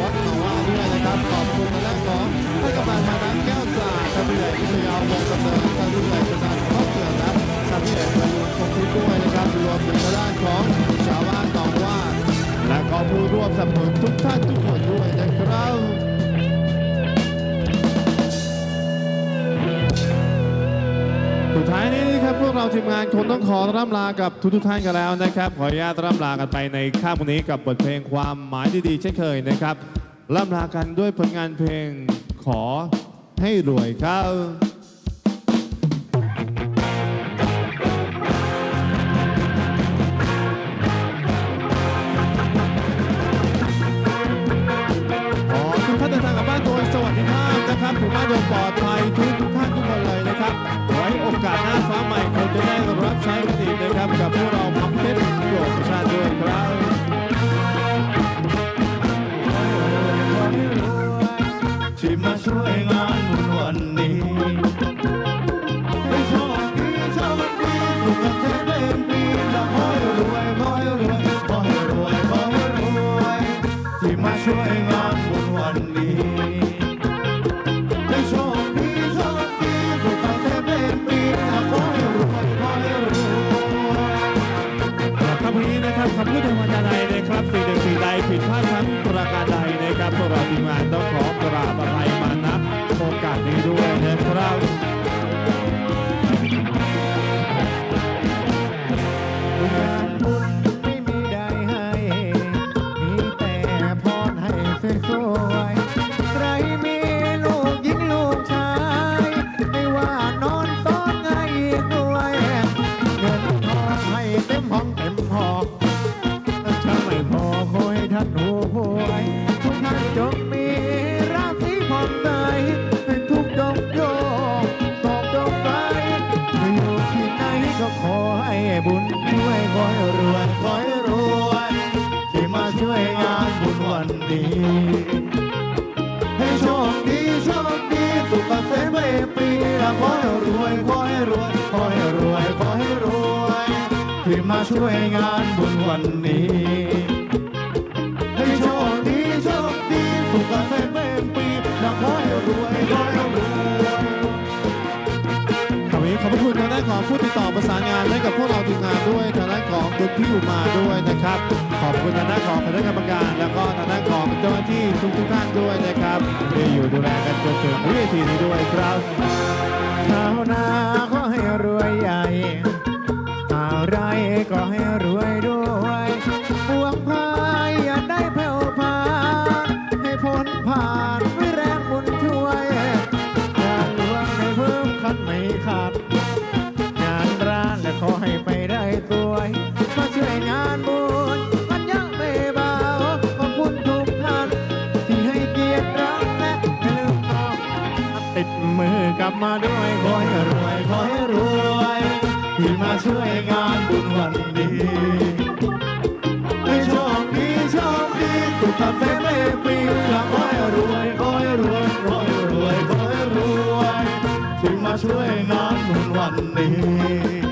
วัดเขาว่าด้วยนะครับ ขอบคุณและของให้กำลังมาดังแก้วสาท่านผู้ใหญ่พิทยาวงศ์ดำเนินท่านผู้ใหญ่ชนะครอเสือและท่านผู้ใหญ่ประยุทธ์คงพิด้วยนะครับรวมถึงทางด้านของชาวบ้านตองว่า และก็ผู้ร่วมสนับสนุนทุกท่านทุกคน วกเราทีมงานคงต้องขอร่ำลากับทุกทุกท่านกันแล้วนะครับ ขออนุญาตร่ำลากันไปในค่ำวันนี้กับบทเพลงความหมายดีๆเช่นเคยนะครับร่ำลากันด้วยผลงานเพลงขอให้รวยครับขอทุกท่านเดินทางกลับบ้านโดยสวัสดิภาพนะครับถึงบ้านโดยปลอดภัยทุก ที่มาช่วยงานบุญวันนี้ให้โชคดีโชคดีสุขเทพเป็นปีและขอให้รวยขอให้รวยขอให้รวยขอให้รวยที่มาช่วยงานบุญวันนี้ให้โชคดีโชคดีสุขเทพเป็นปีและขอให้รวยขอให้รวยครับวันนี้นะครับคำพูดในวันใดนะครับสิ่งใดสิ่งใดผิดพลาดทั้งประการใดนะครับพวกเราทีมงานต้อง มีราศีผ่องใสให้ทุกดงโยกตกดงไปไม่อยู่ที่ไหนก็ขอให้บุญช่วยขอให้รวยขอให้รวยที่มาช่วยงานบุญวันนี้ให้โชคดีโชคดีสุขเกษมไปปีละขอให้รวยขอให้รวยขอให้รวยขอให้รวยที่มาช่วยงานบุญวันนี้ ขอให้รวยรวยรับวันนี้ขอบคุณทางด้านของผู้ติดต่อประสานงานให้กับพวกเราทีมงานด้วยทางด้านของคุณพี่อุมาด้วยนะครับ ขอบคุณทางด้านของคณะกรรมการ แล้วก็ทางด้านของเจ้าหน้าที่ทุกทุกท่านด้วยนะครับที่อยู่ดูแลกันจนถึงวินาทีนี้ด้วยครับชาวนาขอให้รวยใหญ่ชาวไร่ก็ให้รวยด้วยพวงพายอย่าได้แผ่วพานให้พ้นผ่านวยแร บุญช่วยงานหลวงให้เพิ่มคันไม่ขาดงานร้านและขอให้ไปได้สวยมาช่วยงานบุญมันยังไม่เบาขอบคุณทุกท่านที่ให้เกียรติเราและให้ลืมน้องติดมือกลับมาด้วยขอให้รวยขอให้รวยที่มาช่วยงานบุญวันนี้ ช่วยงานบุญวันนี้